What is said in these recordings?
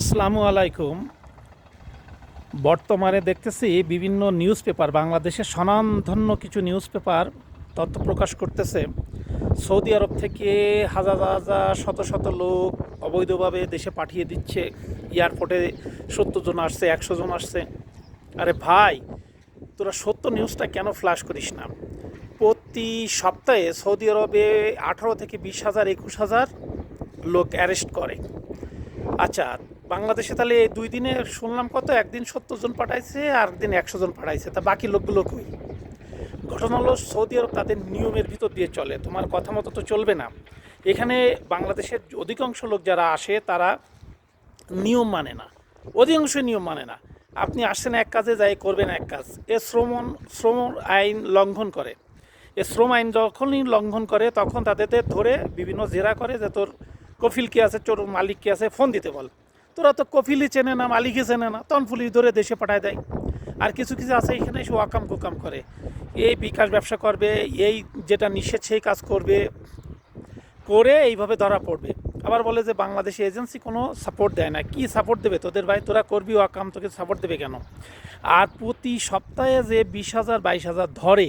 আসসালামু আলাইকুম। বর্তমানে দেখতেছি বিভিন্ন নিউজ পেপার বাংলাদেশের স্বনামধন্য কিছু নিউজ পেপার তথ্য প্রকাশ করতেছে। সৌদি আরব থেকে হাজার হাজার, শত শত লোক অবৈধভাবে দেশে পাঠিয়ে দিচ্ছে। এয়ারপোর্টে সত্তর জন আসছে, একশো জন আসছে। আরে ভাই, তোরা সত্য নিউজটা কেন ফ্ল্যাশ করিস না? প্রতি সপ্তাহে সৌদি আরবে আঠারো থেকে বিশ হাজার, একুশ হাজার লোক অ্যারেস্ট করে। আচ্ছা বাংলাদেশে তাহলে এই দুই দিনে শুনলাম কত? একদিন সত্তর জন পাঠাইছে আর একদিন একশো জন পাঠাইছে। তা বাকি লোকগুলো কই? ঘটনা হলো সৌদি আরব তাদের নিয়মের ভিতর দিয়ে চলে। তোমার কথা মতো তো চলবে না। এখানে বাংলাদেশের অধিকাংশ লোক যারা আসে, তারা নিয়ম মানে না। অধিকাংশ নিয়ম মানে না। আপনি আসছেন এক কাজে, যাই করবেন এক কাজ। এ শ্রম শ্রম আইন লঙ্ঘন করে। এ শ্রম আইন যখনই লঙ্ঘন করে, তখন তাদের ধরে বিভিন্ন জেরা করে যে তোর কফিল কে আছে চোর মালিক কে আছে, ফোন দিতে বল। তোরা তো কফিলই চেনে না, মালিকই চেনে না তখন পুলিশ ধরে দেশে পাঠায় দেয়। আর কিছু কিছু আছে এখানে এসে ওয়াকাম কুকাম করে। এই বিকাশ ব্যবসা করবে, এই যেটা নিষেধ সেই কাজ করবে। করে এইভাবে ধরা পড়বে। আবার বলে যে বাংলাদেশি এজেন্সি কোনো সাপোর্ট দেয় না। কি সাপোর্ট দেবে? তোদের ভাই, তোরা করবি ওয়াকাম, তোকে সাপোর্ট দেবে কেন? আর প্রতি সপ্তাহে যে বিশ হাজার, বাইশ হাজার ধরে,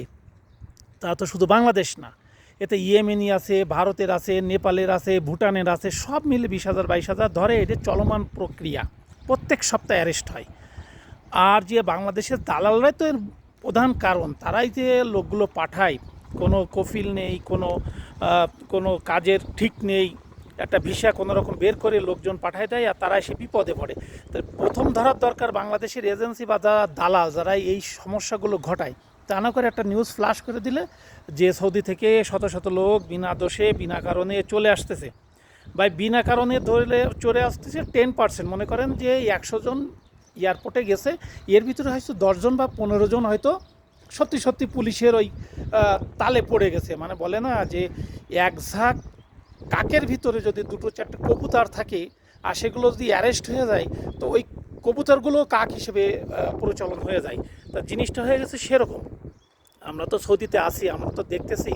তা তো শুধু বাংলাদেশ না। এতে ইয়েমেনি আছে, ভারতের আছে, নেপালের আছে, ভুটানের আছে, সব মিলে বিশ হাজার, বাইশ হাজার ধরে এটা চলমান প্রক্রিয়া। প্রত্যেক সপ্তাহে অ্যারেস্ট হয়। আর যে বাংলাদেশের দালালরাই তো এর প্রধান কারণ, তারাই যে লোকগুলো পাঠায়, কোনো কফিল নেই, কোনো কোনো কাজের ঠিক নেই, একটা ভিসা কোনো রকম বের করে লোকজন পাঠায় দেয় আর তারা এসে বিপদে পড়ে। তো প্রথম ধরার দরকার বাংলাদেশের এজেন্সি বা যারা দালাল, যারা এই সমস্যাগুলো ঘটায় তা না করে একটা নিউজ ফ্লাশ করে দিলে যে সৌদি থেকে শত শত লোক বিনা দোষে, বিনা কারণে চলে আসতেছে। বা বিনা কারণে ধরলে চলে আসতেছে টেন পার্সেন্ট মনে করেন যে একশো জন এয়ারপোর্টে গেছে, এর ভিতরে হয়তো দশজন বা পনেরো জন হয়তো সত্যি সত্যি পুলিশের ওই তালে পড়ে গেছে। মানে বলে না যে এক ঝাঁক কাকের ভিতরে যদি দুটো চারটে কবুতর থাকে, আর সেগুলো যদি অ্যারেস্ট হয়ে যায়, তো ওই কবুতরগুলো কাক হিসেবে প্রচলন হয়ে যায়। তা জিনিসটা হয়ে গেছে সেরকম। আমরা তো সৌদিতে আসি আমরা তো দেখতেছি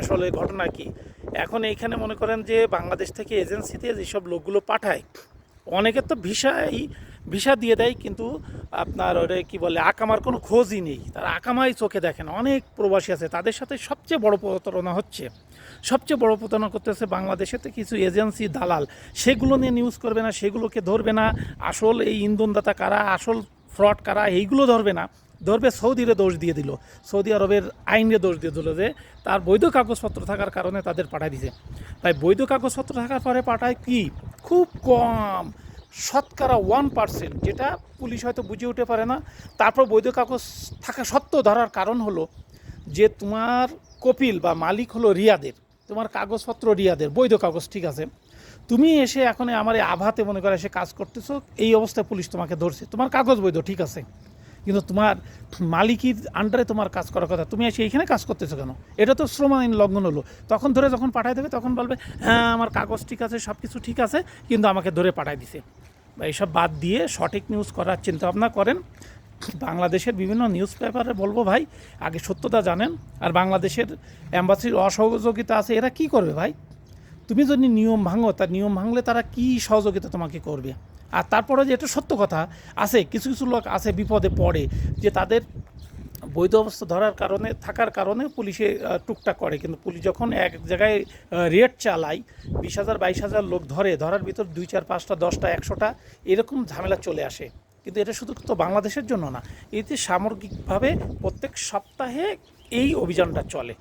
আসলে ঘটনা কি। এখন এইখানে মনে করেন যে বাংলাদেশ থেকে এজেন্সিতে যেসব লোকগুলো পাঠায় অনেকের তো ভিসাই ভিসা দিয়ে দেয়, কিন্তু আপনার ওরে কি বলে, আকামার কোনো খোঁজই নেই। তারা আকামাই চোখে দেখেন অনেক প্রবাসী আছে। তাদের সাথে সবচেয়ে বড় প্রতারণা হচ্ছে, সবচেয়ে বড় প্রতারণা করতেছে বাংলাদেশেতে কিছু এজেন্সি দালাল। সেগুলো নিয়ে নিউজ করবে না, সেগুলোকে ধরবে না। আসল এই ইন্ধনদাতা কারা, আসল ফ্রড কারা, এইগুলো ধরবে না। ধরবে সৌদিরে দোষ দিয়ে দিল। সৌদি আরবের আইনে দোষ দিয়ে দিল যে, তার বৈধ কাগজপত্র থাকার কারণে তাদের পাঠায় দিছে। তাই বৈধ কাগজপত্র থাকার পরে পাঠায় কি? খুব কম। শতকরা ওয়ান পার্সেন্ট যেটা পুলিশ হয়তো বুঝে উঠে পারে না। তারপর বৈধ কাগজ থাকা সত্ত্বেও ধরার কারণ হলো যে তোমার কপিল বা মালিক হলো রিয়াদের, তোমার কাগজপত্র রিয়াদের, বৈধ কাগজ, ঠিক আছে? তুমি এসে এখন আমার এই আভাতে মনে করে এসে কাজ করতেছো, এই অবস্থায় পুলিশ তোমাকে ধরছে। তোমার কাগজ বৈধ, ঠিক আছে? কিন্তু তোমার মালিকির আন্ডারে তোমার কাজ করার কথা। তুমি এসে এইখানে কাজ করতেছো কেন? এটা তো শ্রম আইন লঙ্ঘন হলো। তখন ধরে যখন পাঠায় দেবে, তখন বলবে হ্যাঁ আমার কাগজ ঠিক আছে সব কিছু ঠিক আছে, কিন্তু আমাকে ধরে পাঠায় দিছে। বা এইসব বাদ দিয়ে সঠিক নিউজ করার চিন্তা ভাবনা করেন। বাংলাদেশের বিভিন্ন নিউজ পেপারে বলব ভাই, আগে সত্যতা জানেন। আর বাংলাদেশের অ্যাম্বাসির অসহযোগিতা আছে, এরা কি করবে ভাই? তুমি যদি নিয়ম ভাঙো তার নিয়ম ভাঙলে তারা কি সহযোগিতা তোমাকে করবে? আর তারপরে যে এটা সত্য কথা, আছে, কিছু কিছু লোক আছে বিপদে পড়ে, যে তাদের বৈধ অবস্থা ধরার কারণে, থাকার কারণে পুলিশে টুকটাক করে। কিন্তু পুলিশ যখন এক জায়গায় রেট চালায়, বিশ হাজার, বাইশ হাজার লোক ধরে, ধরার ভিতর দুই, চার, পাঁচটা, দশটা, একশোটা, এরকম ঝামেলা চলে আসে। কিন্তু এটা শুধু তো বাংলাদেশের জন্য না এতে সামগ্রিকভাবে প্রত্যেক সপ্তাহে এই অভিযানটা চলে।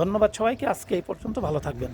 ধন্যবাদ সবাইকে, আজকে এই পর্যন্ত ভালো থাকবেন।